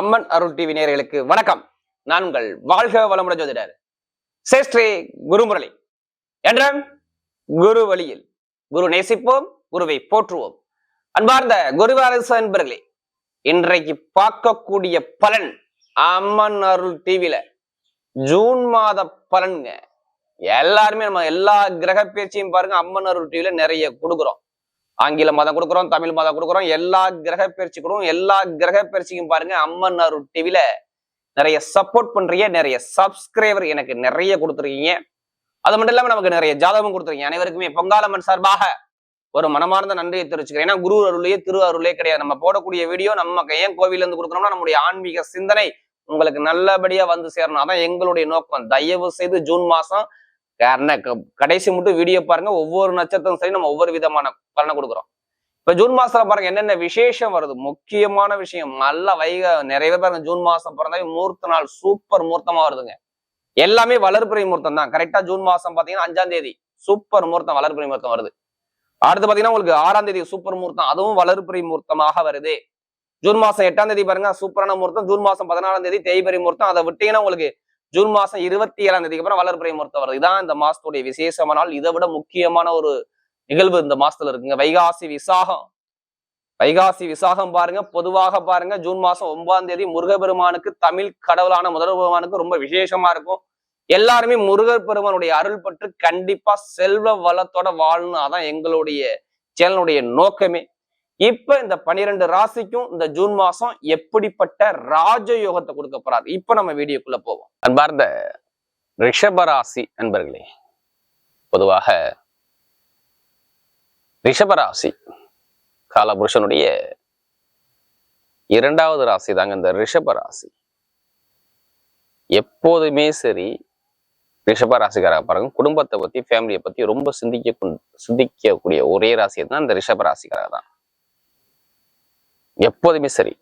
அம்மன் அருள் TV நேயர்களுக்கு வணக்கம். நான் உங்கள் வாழ்க வளமுடன் ஜோதிடர் சேஸ்ரீ குருமுரளி. என்ற குரு வழியில் குரு நேசிப்போம் குருவை போற்றுவோம். அன்பார்ந்த குருவாரசு அன்பர்களே இன்றைக்கு பார்க்கக்கூடிய பலன் அம்மன் அருள் டிவியில ஜூன் மாத பலன்ங்க. எல்லாருமே நம்ம எல்லா கிரக பேச்சையும் பாருங்க அம்மன் அருள் டிவியில நிறைய கொடுக்குறோம். ஆங்கில மதம் கொடுக்குறோம் தமிழ் மதம் கொடுக்குறோம் எல்லா கிரக பயிற்சி எல்லா கிரக பயிற்சிக்கும் பாருங்க அம்மன் அருள் டிவில நிறைய சப்போர்ட் பண்றீங்க நிறைய சப்ஸ்கிரைபர் எனக்கு நிறைய கொடுத்துருக்கீங்க. அது மட்டும் இல்லாம நமக்கு நிறைய ஜாதகம் கொடுத்துருக்கீங்க. அனைவருக்குமே பொங்காலம்மன் சார்பாக ஒரு மனமார்ந்த நன்றியை தெரிவிச்சுக்கிறேன். ஏன்னா குரு அருளே திரு அருளே கிடையாது. நம்ம போடக்கூடிய வீடியோ நம்ம ஏன் கோவில இருந்து கொடுக்குறோம்னா நம்முடைய ஆன்மீக சிந்தனை உங்களுக்கு நல்லபடியா வந்து சேரணும். அதான் எங்களுடைய நோக்கம். தயவு செய்து ஜூன் மாசம் காரணம் கடைசி மட்டும் வீடியோ பாருங்க. ஒவ்வொரு நட்சத்திரம் சரி நம்ம ஒவ்வொரு விதமான பலனை கொடுக்குறோம். இப்ப ஜூன் மாசத்துல பாருங்க என்னென்ன விசேஷம் வருது? முக்கியமான விஷயம் நல்ல வைக நிறைய பேர் பாருங்க ஜூன் மாசம் பிறந்தாவே மூர்த்த நாள் சூப்பர் மூர்த்தமா வருதுங்க. எல்லாமே வளர்பிறை முகூர்த்தம் தான். கரெக்டா ஜூன் மாசம் பாத்தீங்கன்னா அஞ்சாம் தேதி சூப்பர் முகூர்த்தம் வளர்பிறை முகூர்த்தம் வருது. அடுத்து பாத்தீங்கன்னா உங்களுக்கு ஆறாம் தேதி சூப்பர் முகூர்த்தம் அதுவும் வளர்பிறை முகூர்த்தமாக வருது. ஜூன் மாசம் எட்டாம் தேதி பாருங்க சூப்பரான முகூர்த்தம் ஜூன் மாசம் பதினாலாம் தேதி தேய்பிறை முகூர்த்தம் அதை விட்டீங்கன்னா உங்களுக்கு ஜூன் மாசம் இருபத்தி ஏழாம் தேதிக்கு அப்புறம் வளர்பிறை முகூர்த்தம் வருது. இதான் இந்த மாசத்துடைய விசேஷமான நாள் இதை விட முக்கியமான ஒரு நிகழ்வு இந்த மாசத்துல இருக்குங்க. வைகாசி விசாகம். வைகாசி விசாகம் பாருங்க. பொதுவாக பாருங்க ஜூன் மாசம் ஒன்பதாம் தேதி முருகப்பெருமானுக்கு தமிழ் கடவுளான முதல் பெருமானுக்கு ரொம்ப விசேஷமா இருக்கும். எல்லாருமே முருகர் பெருமானுடைய அருள் பற்று கண்டிப்பா செல்வ வளத்தோட வாழணும் அதான் எங்களுடைய சேனலுடைய நோக்கமே. இப்ப இந்த பனிரெண்டு ராசிக்கும் இந்த ஜூன் மாசம் எப்படிப்பட்ட ராஜயோகத்தை கொடுக்க போறாரு? இப்ப நம்ம வீடியோக்குள்ள போவோம். அன்பார்ந்த ரிஷபராசி அன்பர்களே பொதுவாக ரிஷபராசி காலபுருஷனுடைய இரண்டாவது ராசி தாங்க இந்த ரிஷபராசி எப்போதுமே சரி ரிஷபராசிக்காராக பாருங்க குடும்பத்தை பத்தி ஃபேமிலியை பத்தி ரொம்ப சிந்திக்க சிந்திக்கக்கூடிய ஒரே ராசி தான் இந்த ரிஷபராசிக்காராக தான். எப்போதுமே சரி.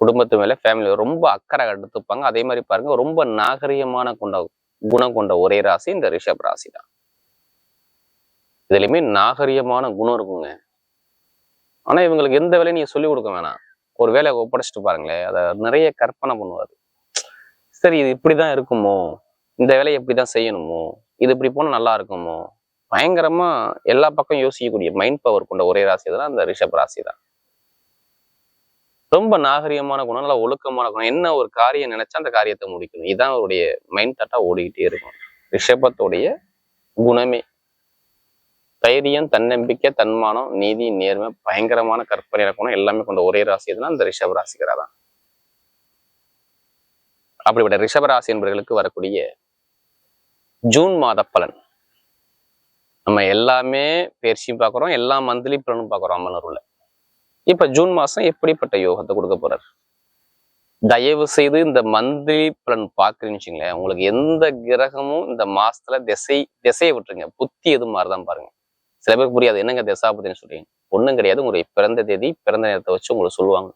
குடும்பத்து மேல ஃபேமிலி ரொம்ப அக்கறை எடுத்துப்பாங்க. அதே மாதிரி பாருங்க ரொம்ப நாகரிகமான கொண்ட குணம் கொண்ட ஒரே ராசி இந்த ரிஷப் ராசி தான் இதுலயுமே நாகரிகமான குணம் இருக்குங்க. ஆனா இவங்களுக்கு எந்த வேலையும் நீங்க சொல்லிக் கொடுக்க வேணாம். ஒரு வேலையை ஒப்படைச்சிட்டு பாருங்களேன் அதை நிறைய கற்பனை பண்ணுவாரு. சரி இது இப்படிதான் இருக்குமோ? இந்த வேலையை இப்படிதான் செய்யணுமோ? இது இப்படி போனா நல்லா இருக்குமோ? பயங்கரமா எல்லா பக்கம் யோசிக்கக்கூடிய மைண்ட் பவர் கொண்ட ஒரே ராசி தான் அந்த ரிஷப் ராசி தான் ரொம்ப நாகரிகமான குணம் நல்லா ஒழுக்கமான குணம். என்ன ஒரு காரியம் நினைச்சா அந்த காரியத்தை முடிக்கணும். இதுதான் அவருடைய மைண்ட் தாட்டா ஓடிக்கிட்டே இருக்கும். ரிஷபத்துடைய குணமே. தைரியம் தன்னம்பிக்கை தன்மானம் நீதி நேர்மை பயங்கரமான கற்பனை இலக்கணம் எல்லாமே கொண்ட ஒரே ராசி எதுனா அந்த ரிஷப ராசிகரா தான். அப்படிப்பட்ட ரிஷப ராசி என்பவர்களுக்கு வரக்கூடிய ஜூன் மாத பலன். நம்ம எல்லாமே பயிற்சியும் பார்க்குறோம் எல்லா மந்த்லி பலனும் பார்க்குறோம் அம்மனூர்ல இப்ப ஜூன் மாசம் எப்படிப்பட்ட யோகத்தை கொடுக்க போறார்? தயவு செய்து இந்த மந்த்லி பலன் பார்க்குறீங்கன்னு வச்சுங்களேன் உங்களுக்கு எந்த கிரகமும் இந்த மாசத்துல திசை திசையை விட்டுருங்க. புத்தி எது மாதிரிதான் பாருங்க. சில பேருக்கு புரியாது. என்னங்க தசாபதினு சொல்றீங்க? ஒண்ணும் கிடையாது. உங்களுடைய பிறந்த தேதி பிறந்த நேரத்தை வச்சு உங்களுக்கு சொல்லுவாங்க.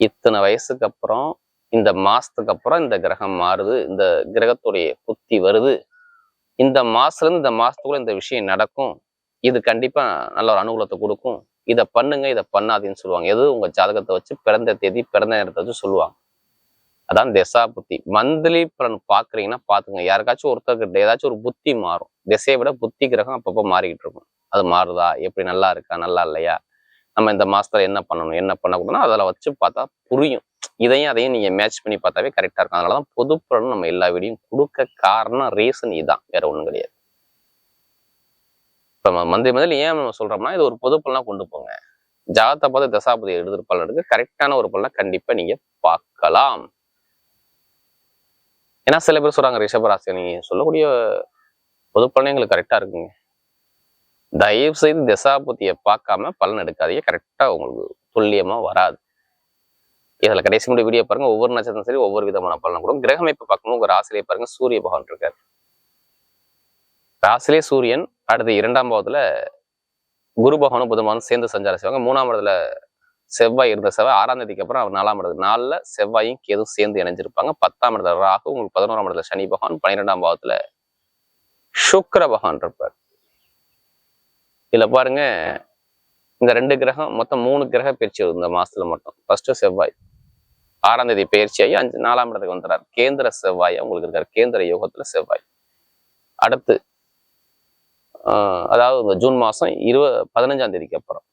இத்தனை வயசுக்கு அப்புறம் இந்த மாசத்துக்கு அப்புறம் இந்த கிரகம் மாறுது. இந்த கிரகத்துடைய புத்தி வருது. இந்த மாசத்துல இருந்து இந்த மாசத்துக்குள்ள இந்த விஷயம் நடக்கும். இது கண்டிப்பா நல்ல ஒரு அனுகூலத்தை கொடுக்கும். இதை பண்ணுங்க இதை பண்ணாதீன்னு சொல்லுவாங்க. எது? உங்க ஜாதகத்தை வச்சு பிறந்த தேதி பிறந்த நேரத்தை வச்சு சொல்லுவாங்க. அதான் திசா புத்தி மந்த்லி பலன் பாக்குறீங்கன்னா பாத்துங்க யாருக்காச்சும் ஒருத்தர்கிட்ட ஏதாச்சும் ஒரு புத்தி மாறும். திசையை விட புத்தி கிரகம் அப்பப்போ மாறிக்கிட்டு இருக்கும். அது மாறுதா? எப்படி நல்லா இருக்கா? நல்லா இல்லையா? நம்ம இந்த மாசத்துல என்ன பண்ணணும்? என்ன பண்ணக்கூடாதுன்னா அதில் வச்சு பார்த்தா புரியும். இதையும் அதையும் நீங்க மேட்ச் பண்ணி பார்த்தாவே கரெக்டா இருக்கும். அதனாலதான் பொது பலன் நம்ம எல்லா வீடியும் கொடுக்க காரணம் ரீசன் இதுதான் வேற ஒன்றும் கிடையாது. இப்போ நம்ம மந்திரி ஏன் நம்ம சொல்கிறோம்னா இது ஒரு பொது கொண்டு போங்க. ஜாதத்தை பார்த்து தசாபதி எழுதுற பலன் எடுத்து கரெக்டான ஒரு பலனை கண்டிப்பா நீங்க பார்க்கலாம். ஏன்னா சில பேர் சொல்றாங்க ரிஷபராசி நீங்கள் சொல்லக்கூடிய பொது எங்களுக்கு கரெக்டா இருக்குங்க. தயவு செய்து தசாபதியை பார்க்காம பலன் எடுக்காதீங்க. கரெக்டா உங்களுக்கு துல்லியமா வராது. இதில் கடைசி முடி வீடியோ பாருங்க. ஒவ்வொரு நட்சத்திரம் சரி ஒவ்வொரு விதமான பலன் கொடுக்கும். கிரகமைப்பு இப்ப பார்க்கும்போது உங்க ராசிலே பாருங்க சூரிய பகவான் இருக்காரு. ராசிலே சூரியன் அடுத்து இரண்டாம் பாவத்தில் குரு பகவானும் புதமானும் சேர்ந்து சஞ்சாரம் செய்வாங்க மூணாம் இடத்துல செவ்வாய் இருந்த செவ்வாய் ஆறாம் தேதிக்கு அப்புறம் அவர் நாலாம் இடத்துல நாலில் செவ்வாயும் கேதும் சேர்ந்து இணைஞ்சிருப்பாங்க. பத்தாம் இடத்துல ராகு உங்களுக்கு பதினோராம் இடத்துல சனி பகவான் பன்னிரெண்டாம் பாவத்தில் சுக்கர பகவான் இருப்பார். இதுல பாருங்க இந்த ரெண்டு கிரகம் மொத்தம் மூணு கிரக பயிற்சி வருது இந்த மாசத்துல மட்டும். ஃபர்ஸ்ட் செவ்வாய் ஆறாம் தேதி பயிற்சியாகி அஞ்சு நாலாம் இடத்துக்கு வந்துடுறார். கேந்திர செவ்வாய் உங்களுக்கு இருக்கார். கேந்திர யோகத்துல செவ்வாய். அடுத்து அதாவது இந்த ஜூன் மாசம் இருவ பதினஞ்சாம் தேதிக்கு அப்புறம்.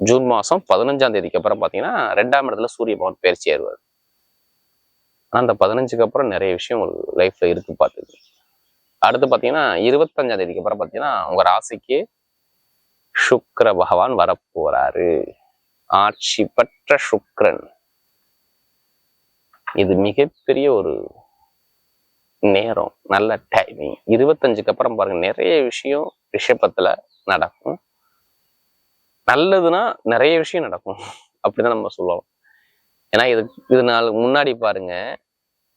ஜூன் மாசம் பதினஞ்சாம் தேதிக்கு அப்புறம் பாத்தீங்கன்னா ரெண்டாம் இடத்துல சூரிய பகவான் பயிற்சி ஆயிடுவார். ஆனால் அந்த பதினஞ்சுக்கு அப்புறம் நிறைய விஷயம் உங்களுக்கு லைஃப்ல இருக்கு பார்த்துக்கு அடுத்து பாத்தீங்கன்னா இருபத்தஞ்சாம் தேதிக்கு அப்புறம் பாத்தீங்கன்னா உங்க ராசிக்கு சுக்கர பகவான் வரப்போறாரு. ஆட்சி பெற்ற சுக்கரன். இது மிகப்பெரிய ஒரு நேரம் நல்ல டைமிங் இருபத்தஞ்சுக்கு அப்புறம் பாருங்க நிறைய விஷயம் ரிஷபத்துல நடக்கும். நல்லதுன்னா நிறைய விஷயம் நடக்கும். அப்படிதான் நம்ம சொல்லலாம். ஏன்னா இது இது நாள் முன்னாடி பாருங்க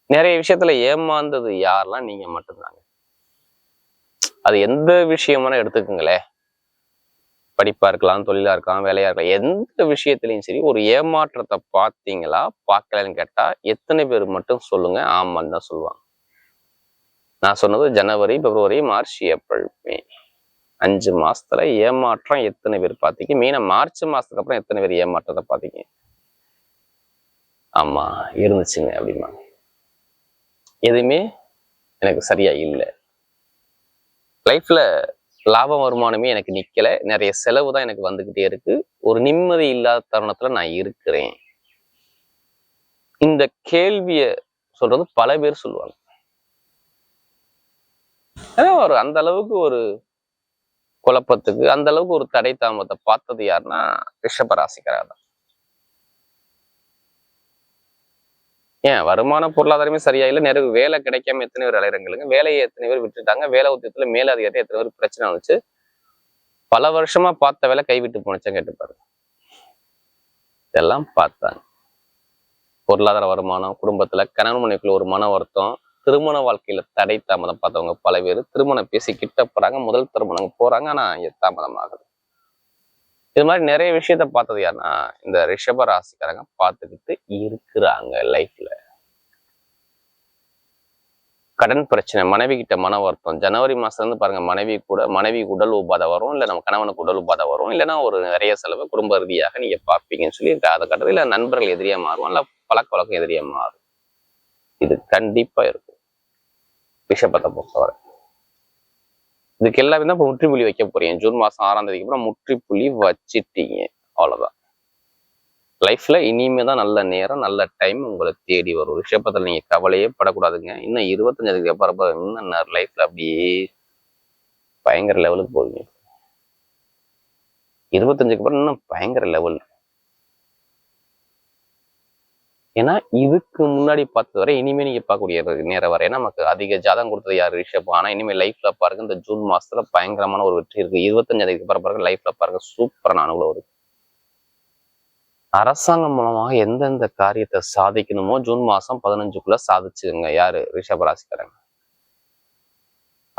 நிறைய விஷயத்துல ஏமாந்தது யாரெல்லாம்? நீங்க மட்டும்தாங்க. அது எந்த விஷயமான எடுத்துக்கோங்களேன். படிப்பா இருக்கலாம் தொழிலா இருக்கலாம் வேலையா இருக்கலாம் எந்த விஷயத்துலயும் சரி ஒரு ஏமாற்றத்தை பார்த்தீங்களா? பார்க்கலன்னு கேட்டா எத்தனை பேர் மட்டும் சொல்லுங்க ஆமான்னு தான் சொல்லுவாங்க. நான் சொன்னது ஜனவரி பிப்ரவரி மார்ச் ஏப்ரல் மே. அஞ்சு மாசத்துல ஏமாற்றம் எத்தனை பேர் பார்த்தீங்க மெயினா மார்ச் மாசத்துக்கு அப்புறம் எத்தனை பேர் ஏமாற்றத்தை பார்த்தீங்க ஆமா இருந்துச்சுங்க அப்படிமா எதுவுமே எனக்கு சரியா இல்லை. லைஃப்ல லாபம் வருமானமே எனக்கு நிக்கல. நிறைய செலவு தான் எனக்கு வந்துகிட்டே இருக்கு. ஒரு நிம்மதி இல்லாத தருணத்துல நான் இருக்கிறேன். இந்த கேள்விய சொல்றது பல பேர் சொல்லுவாங்க. ஏன்னா ஒரு அந்த அளவுக்கு ஒரு குழப்பத்துக்கு அந்த அளவுக்கு ஒரு தடை தாமத்தை பார்த்தது யாருன்னா ரிஷபராசிக்காரா தான். ஏன்? வருமான பொருளாதாரமே சரியா இல்லை நிறைய வேலை கிடைக்காம எத்தனை பேர் அலையிறங்களுங்க வேலையை எத்தனை பேர் விட்டுட்டாங்க வேலை உத்தியத்துல மேலதிகாரி எத்தனை பேர் பிரச்சனை வந்துச்சு? பல வருஷமா பார்த்த வேலை கைவிட்டு போனுச்சா கேட்டுப்பாரு இதெல்லாம் பார்த்தாங்க. பொருளாதார வருமானம் குடும்பத்துல கணவன் மனைவிக்குள்ள ஒரு மன வருத்தம் திருமண வாழ்க்கையில தடை தாமதம் பார்த்தவங்க பல பேர் திருமணம் பேசி கிட்ட போறாங்க முதல் திருமணம் போறாங்க ஆனா தாமதம் ஆகுது இது மாதிரி நிறைய விஷயத்த பார்த்தது யாருன்னா இந்த ரிஷப ராசிக்காரங்க பார்த்துக்கிட்டு இருக்கிறாங்க லைஃப்ல கடன் பிரச்சனை மனைவி கிட்ட மன வருத்தம். ஜனவரி மாசம் இருந்து பாருங்க மனைவி கூட மனைவி உடல் உபாதை வரும் இல்ல நம்ம கணவனுக்கு உடல் உபாதை வரும் இல்லைன்னா ஒரு நிறைய செலவு குடும்ப ரீதியாக நீங்க பார்ப்பீங்கன்னு சொல்லி அதை கட்டது இல்லை நண்பர்கள் எதிரியா மாறும் இல்ல பழக்க வழக்கம் எதிரியா மாறும். இது கண்டிப்பா இருக்கும். ரிஷபத்தை பொறுத்தவரை. இதுக்கு எல்லாமே தான் இப்போ முற்றுப்புள்ளி வைக்க போறீங்க. ஜூன் மாசம் ஆறாம் தேதிக்கு அப்புறம் முற்றுப்புள்ளி வச்சிட்டீங்க. அவ்வளவுதான். லைஃப்ல இனிமே தான் நல்ல நேரம் நல்ல டைம் உங்களை தேடி வரும். ரிஷபத்துல நீங்க கவலையே படக்கூடாதுங்க. இன்னும் இருபத்தஞ்சதுக்கு அப்புறம் இன்னும் லைஃப்ல அப்படியே பயங்கர லெவலுக்கு போவீங்க. இருபத்தஞ்சுக்கு அப்புறம் இன்னும் பயங்கர லெவல் ஏன்னா இதுக்கு முன்னாடி பார்த்த வரை இனிமே நீங்க பார்க்கக்கூடிய நேரம் வரை. நமக்கு அதிக ஜாதகம் கொடுத்தது யார்? ரிஷப். ஆனா இனிமே லைஃப்ல பாருங்க இந்த ஜூன் மாசத்துல பயங்கரமான ஒரு வெற்றி இருக்கு. இருபத்தஞ்சாவதுக்கு அப்புறம் பாருங்க லைஃப்ல பாருங்க சூப்பரான அனுகூலம் இருக்கு. அரசாங்கம் மூலமாக எந்தெந்த காரியத்தை சாதிக்கணுமோ ஜூன் மாசம் பதினஞ்சுக்குள்ள சாதிச்சுங்க யாரு? ரிஷபராசிக்காரங்க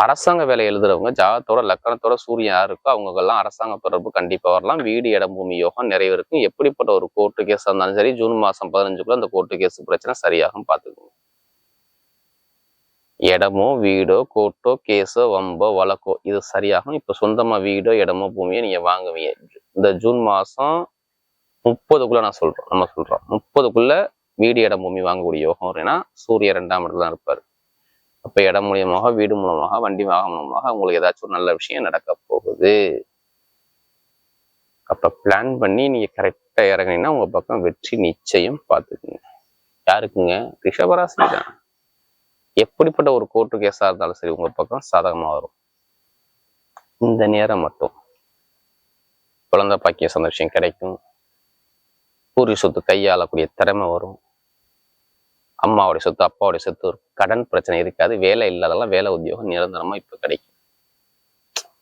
அரசாங்க வேலை எழுதுறவங்க ஜாதத்தோட லக்கணத்தோட சூரியன் யார் இருக்கோ அவங்கெல்லாம் அரசாங்க தொடர்பு கண்டிப்பாக வரலாம். வீடு இடம் பூமி யோகம் நிறைய இருக்கும் எப்படிப்பட்ட ஒரு கோர்ட்டு கேஸ் இருந்தாலும் சரி ஜூன் மாதம் பதினஞ்சுக்குள்ள அந்த கோர்ட்டு கேஸ் பிரச்சனை சரியாகும் பார்த்துக்கோங்க. இடமோ வீடோ கோர்ட்டோ கேஸோ வம்போ வழக்கோ இது சரியாகும். இப்போ சொந்தமாக வீடோ இடமோ பூமியோ நீங்கள் வாங்குவீங்க. இந்த ஜூன் மாதம் முப்பதுக்குள்ளே நான் சொல்கிறோம் நம்ம சொல்கிறோம் முப்பதுக்குள்ளே வீடு இடம் பூமி வாங்கக்கூடிய யோகம் ஏன்னா சூரிய ரெண்டாம் இடத்துல தான் இருப்பார். அப்ப இடம் மூலியமாக வீடு மூலமாக வண்டி வாகனம் மூலமாக உங்களுக்கு ஏதாச்சும் ஒரு நல்ல விஷயம் நடக்க போகுது. அப்ப பிளான் பண்ணி நீங்க கரெக்டா இறங்குனீங்கன்னா உங்க பக்கம் வெற்றி நிச்சயம் பார்த்துக்குங்க. யாருக்குங்க? ரிஷபராசி தான் எப்படிப்பட்ட ஒரு கோர்ட்டு கேஸா இருந்தாலும் சரி உங்க பக்கம் சாதகமா வரும். இந்த நேரம் மட்டும். குழந்தை பாக்கிய சந்தோஷம் கிடைக்கும். பூர்வீ சொத்து கையாளக்கூடிய திறமை வரும். அம்மாவுடைய சொத்து அப்பாவுடைய சொத்து ஒரு கடன் பிரச்சனை இருக்காது. வேலை இல்லாதெல்லாம் வேலை உத்தியோகம் நிரந்தரமா இப்ப கிடைக்கும்.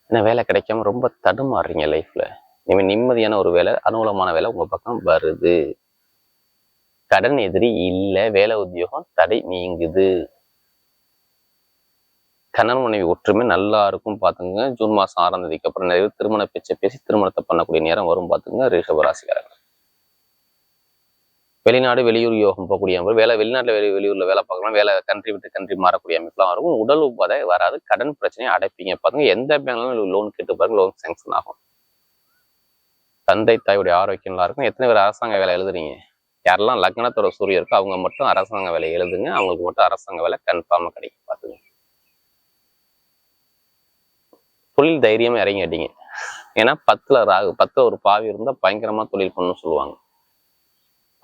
ஏன்னா வேலை கிடைக்காம ரொம்ப தடுமாறுறீங்க லைஃப்பில் இனிமே நிம்மதியான ஒரு வேலை அனுகூலமான வேலை உங்க பக்கம் வருது. கடன் எதிரி இல்ல வேலை உத்தியோகம் தடை நீங்குது. கணவன் மனைவி ஒற்றுமை நல்லா இருக்கும் பாத்துங்க ஜூன் மாசம் ஆறாம் தேதிக்கு அப்புறம் நிறைய திருமண பேச்சை பேசி திருமணத்தை பண்ணக்கூடிய நேரம் வரும் பாத்துங்க ரிஷபராசிக்காரங்க வெளிநாடு வெளியூர் யோகம் போகக்கூடிய அமைப்பு வேலை வெளிநாட்டில் வெளி வெளியூரில் வேலை பார்க்கலாம் வேலை கண்ட்ரி விட்டு கண்ட்ரி மாறக்கூடிய அமைப்புலாம் இருக்கும் உடல் உபாதை வராது கடன் பிரச்சனையை அடைப்பீங்க. பாருங்க எந்த பேங்க்லாம் லோன் கேட்டு பாருங்க லோன் சேங்ஷன் ஆகும். தந்தை தாயுடைய ஆரோக்கியம் நல்லா இருக்கும் எத்தனை பேர் அரசாங்க வேலை எழுதுறீங்க? யாரெல்லாம் லக்னத்தோட சூரியன் இருக்கோ அவங்க மட்டும் அரசாங்க வேலை எழுதுங்க. அவங்களுக்கு மட்டும் அரசாங்க வேலை கன்ஃபார்மாக கிடைக்கும். பார்த்துங்க. தொழில் தைரியமாக இறங்கிட்டீங்க ஏன்னா பத்தில் ராகு பத்தில் ஒரு பாவி இருந்தால் பயங்கரமாக தொழில் பண்ணணும்னு சொல்லுவாங்க.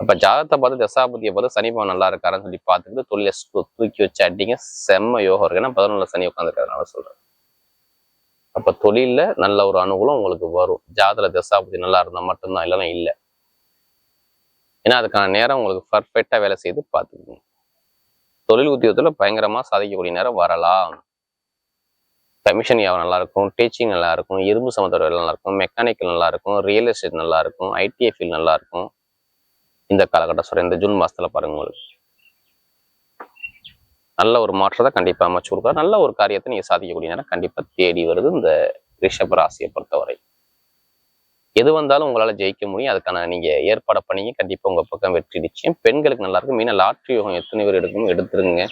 அப்போ ஜாதகத்தை பார்த்து தசாபதியை பார்த்து சனிபாவம் நல்லா இருக்காருன்னு சொல்லி பார்த்துட்டு தொழிலை சு- தூக்கி வச்சு அடிங்க செம்ம யோகம் இருக்கு. ஏன்னா பதினொன்றுல சனி உட்காந்துருக்கிறதுனால சொல்கிறேன் அப்போ தொழிலில் நல்ல ஒரு அனுகூலம் உங்களுக்கு வரும். ஜாதகத்தில் தசாபதி நல்லா இருந்தால் மட்டும்தான் இல்லைன்னா இல்லை. ஏன்னா அதுக்கான நேரம் உங்களுக்கு பர்ஃபெக்டாக வேலை செய்து பார்த்துக்கணும் தொழில் உத்தியோகத்தில் பயங்கரமாக சாதிக்கக்கூடிய நேரம் வரலாம். கமிஷன் வியாபாரம் நல்லா இருக்கும் டீச்சிங் நல்லா இருக்கும் இரும்பு சம்மந்தோட நல்லா இருக்கும் மெக்கானிக்கல் நல்லா இருக்கும் ரியல் எஸ்டேட் நல்லா இருக்கும் ஐடிஐ ஃபீல்ட் நல்லா இருக்கும். இந்த காலகட்டம் சொல்றேன் இந்த ஜூன் மாசத்துல பாருங்க உங்களுக்கு. நல்ல ஒரு மாற்றத்தை கண்டிப்பா அமைச்சு கொடுக்குற நல்ல ஒரு காரியத்தை நீங்க சாதிக்கக்கூடிய நேரம் கண்டிப்பா தேடி வருது இந்த ரிஷப ராசியை பொறுத்தவரை. எது வந்தாலும் உங்களால ஜெயிக்க முடியும். அதுக்கான நீங்க ஏற்பாடு பண்ணிங்க. கண்டிப்பா உங்க பக்கம் வெற்றி நிச்சயம். பெண்களுக்கு நல்லா இருக்கும். லாட்ரி யோகம் எத்தனை பேர் எடுக்கணும் எடுத்துருங்க.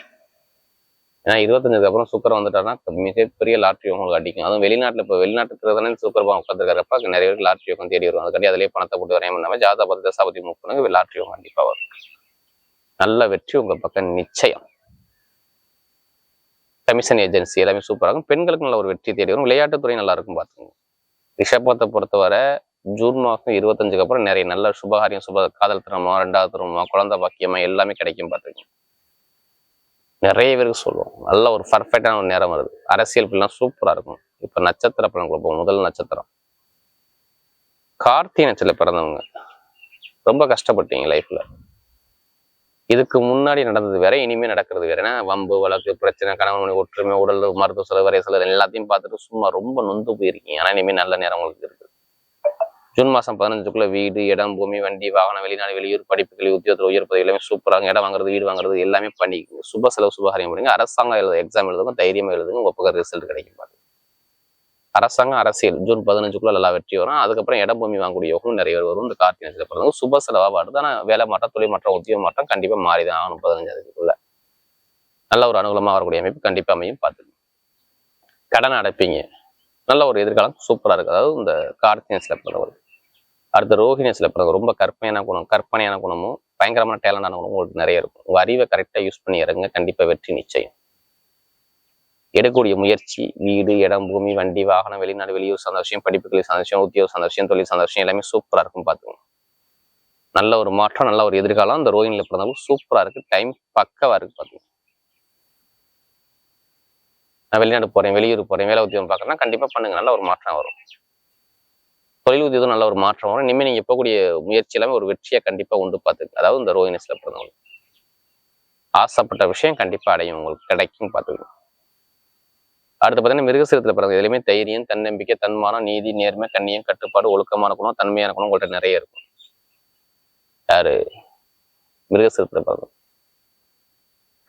ஏன்னா இருபத்தஞ்சுக்கு அப்புறம் சுக்கரம் வந்துட்டாருன்னா மிகப்பெரிய லாட்ரி உங்களுக்கு அடிக்கும். அதுவும் வெளிநாட்டுல இப்போ வெளிநாட்டுக்கு தானே சுக்கரபா உட்காந்துருக்கிறப்ப நிறைய பேருக்கு லாட்ரி யோகம் தேடி வரும் அதுக்காண்டி அதிலே பணத்தை போட்டு வரையும் பண்ணாமல் ஜாதா பத்தி தசாபதி மூவ் பண்ணுங்க லாட்ரி யோகம் கண்டிப்பாக வரும். நல்ல வெற்றி உங்க பக்கம் நிச்சயம். கமிஷன் ஏஜென்சி எல்லாமே சூப்பராக இருக்கும். பெண்களுக்கு நல்ல ஒரு வெற்றி தேடி வரும். விளையாட்டுத்துறை நல்லா இருக்கும் பார்த்துங்க ரிஷபத்தை பொறுத்தவரை ஜூன் மாதம் இருபத்தஞ்சுக்கு அப்புறம் நிறைய நல்ல சுபகாரியம் சுப காதல் திருமணமா ரெண்டாவது திருமணமா குழந்தை பாக்கியமா எல்லாமே கிடைக்கும் பார்த்துக்கோங்க. நிறைய பேருக்கு சொல்லுவோம். நல்ல ஒரு பர்ஃபெக்டான ஒரு நேரம் வருது. அரசியல் பலன் சூப்பரா இருக்கும். இப்ப நட்சத்திர பலன் கொடுப்போம் முதல் நட்சத்திரம். கார்த்திகை நட்சத்திரம் பிறந்தவங்க. ரொம்ப கஷ்டப்பட்டீங்க லைஃப்பில் இதுக்கு முன்னாடி நடந்தது வேற இனிமே நடக்கிறது வேற. ஏன்னா வம்பு வழக்கு பிரச்சனை கணவன் மணி ஒற்றுமை உடல் மருத்துவ செலவு வரைய செலவு எல்லாத்தையும் பார்த்துட்டு சும்மா ரொம்ப நொந்து போயிருக்கீங்க. ஆனா இனிமே நல்ல நேரம் உங்களுக்கு இருக்குது ஜூன் மாதம் பதினஞ்சுக்குள்ள வீடு இடம் பூமி வண்டி வாகனம் வெளிநாடு வெளியூர் படிப்புகள் உத்தியோகத்தில் உயர் பதவி எல்லாமே சூப்பராக இடம் வாங்குறது வீடு வாங்குறது எல்லாமே பண்ணி சுப செலவு சுபகாரியம் பண்ணுங்க. அரசாங்கம் எழுத எக்ஸாம் எழுதுங்க தைரியமாக எழுதுங்க உங்கள் பக்கம் ரிசல்ட் கிடைக்கும் பாருங்க. அரசாங்கம் அரசியல் ஜூன் பதினஞ்சுக்குள்ள நல்லா வெற்றி வரும். அதுக்கப்புறம் இடம் பூமி வாங்கக்கூடிய யோகம் நிறைய பேர் வரும். இந்த கார்த்திகை நட்சத்திரம் பிறந்தவங்க சுப செலவாக வருது ஆனால் வேலை மாற்றம் தொழில் மாற்றம் உத்தியோக மாற்றம் கண்டிப்பா மாறிதான் ஆகணும் பதினஞ்சாவதுக்குள்ள நல்ல ஒரு அனுகூலமாக வரக்கூடிய அமைப்பு கண்டிப்பாக அமையும். பார்த்துக்கணும் கடன் அடைப்பீங்க. நல்ல ஒரு எதிர்காலம் சூப்பராக இருக்கு. அதாவது இந்த கார்த்திகை சில பிறந்தவர் அடுத்து ரோஹிணி சில பிறகு ரொம்ப கற்பனையான குணம் கற்பனையான குணமும் பயங்கரமான டேலண்டான குணமும் உங்களுக்கு நிறைய இருக்கும். உங்கள் அறிவை கரெக்டா யூஸ் பண்ணி இறங்க கண்டிப்பா வெற்றி நிச்சயம். எடுக்கக்கூடிய முயற்சி வீடு இடம் பூமி வண்டி வாகனம் வெளிநாடு வெளியூர் சார்ந்த விஷயம் சந்தோஷம் சார்ந்த விஷயம் உத்தியோக சார்ந்த விஷயம் தொழில் சார்ந்த விஷயம் எல்லாமே சூப்பராக இருக்கும் பார்த்துக்கோங்க. நல்ல ஒரு மாற்றம் நல்ல ஒரு எதிர்காலம். அந்த ரோஹிணில பிறந்தவங்க சூப்பரா இருக்கு. டைம் பக்கவா இருக்கு பார்த்துக்கோங்க. நான் வெளிநாடு போறேன் வெளியூர் போறேன் வேலை உத்தியோகம் பார்க்குறேன்னா கண்டிப்பா பண்ணுங்க. நல்ல ஒரு மாற்றம் வரும். தொழில் உத்தியோகம் நல்ல ஒரு மாற்றம் வரும். இனிமேல் நீங்க போகக்கூடிய முயற்சி எல்லாமே ஒரு வெற்றியை கண்டிப்பா உண்டு பார்த்துக்கு. அதாவது இந்த ரோஹினிஸ்ல பிறந்தவங்க. ஆசைப்பட்ட விஷயம் கண்டிப்பா அடையும். உங்களுக்கு கிடைக்கும் பார்த்துக்கணும் அடுத்து பார்த்தீங்கன்னா மிருகசீரத்தில் பிறந்த எதுலையுமே தைரியம் தன்னம்பிக்கை தன்மானம் நீதி நேர்மை கண்ணியம் கட்டுப்பாடு ஒழுக்கமான குணம் தன்மையான குணம் உங்கள்கிட்ட நிறைய இருக்கும். யாரு? மிருகசீரத்தில் பிறந்தவங்க.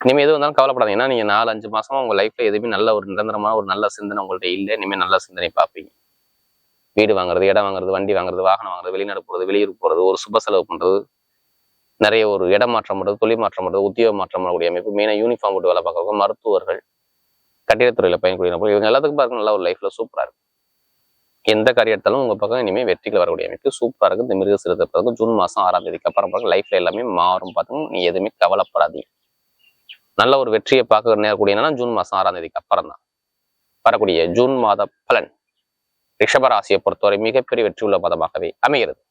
இனிமேல் எது வந்தாலும் கவலைப்படாது ஏன்னா நீங்க நாலு அஞ்சு மாசமா உங்க லைஃப்ல எதுவுமே நல்ல ஒரு நிரந்தரமான ஒரு நல்ல சிந்தனை உங்கள்கிட்ட இல்லை. இனிமே நல்ல சிந்தனை பார்ப்பீங்க. வீடு வாங்குறது இடம் வாங்குறது வண்டி வாங்குறது வாகனம் வாங்குறது வெளிநாடு போறது வெளியூர் போறது ஒரு சுப செலவு பண்றது நிறைய ஒரு இடம் மாற்றம் பண்ணுறது தொழில் மாற்றம் பண்ணுறது உத்தியோக மாற்றம் பண்ணக்கூடிய அமைப்பு மெயினாக யூனிஃபார்ம் போட்டு வேலை பார்க்குறவங்க மருத்துவர்கள் கட்டிடத்துறையில் பயன்படுகிற நபர்கள் இவங்க எல்லாத்துக்கும் பாருங்க நல்ல ஒரு லைஃப்ல சூப்பரா இருக்கும் எந்த காரியம் எடுத்தாலும் உங்க பக்கம் இனிமேல் வெற்றிகள் வரக்கூடிய அமைப்பு சூப்பரா இருக்கு. இந்த மிருக சிறுத்தை பிறகு ஜூன் மாதம் ஆறாம் தேதிக்கு அப்புறம் பாருங்க லைஃப்ல எல்லாமே மாறும். பார்த்துங்க நீ எதுவுமே கவலைப்படாதீங்க. நல்ல ஒரு வெற்றியை பார்க்க நேரக்கூடிய ஜூன் மாசம் ஆறாம் தேதிக்கு அப்புறம் தான் வரக்கூடிய ஜூன் மாத பலன். ரிஷபராசியை பொறுத்தவரை மிகப்பெரிய வெற்றி உள்ள மாதமாகவே அமைகிறது.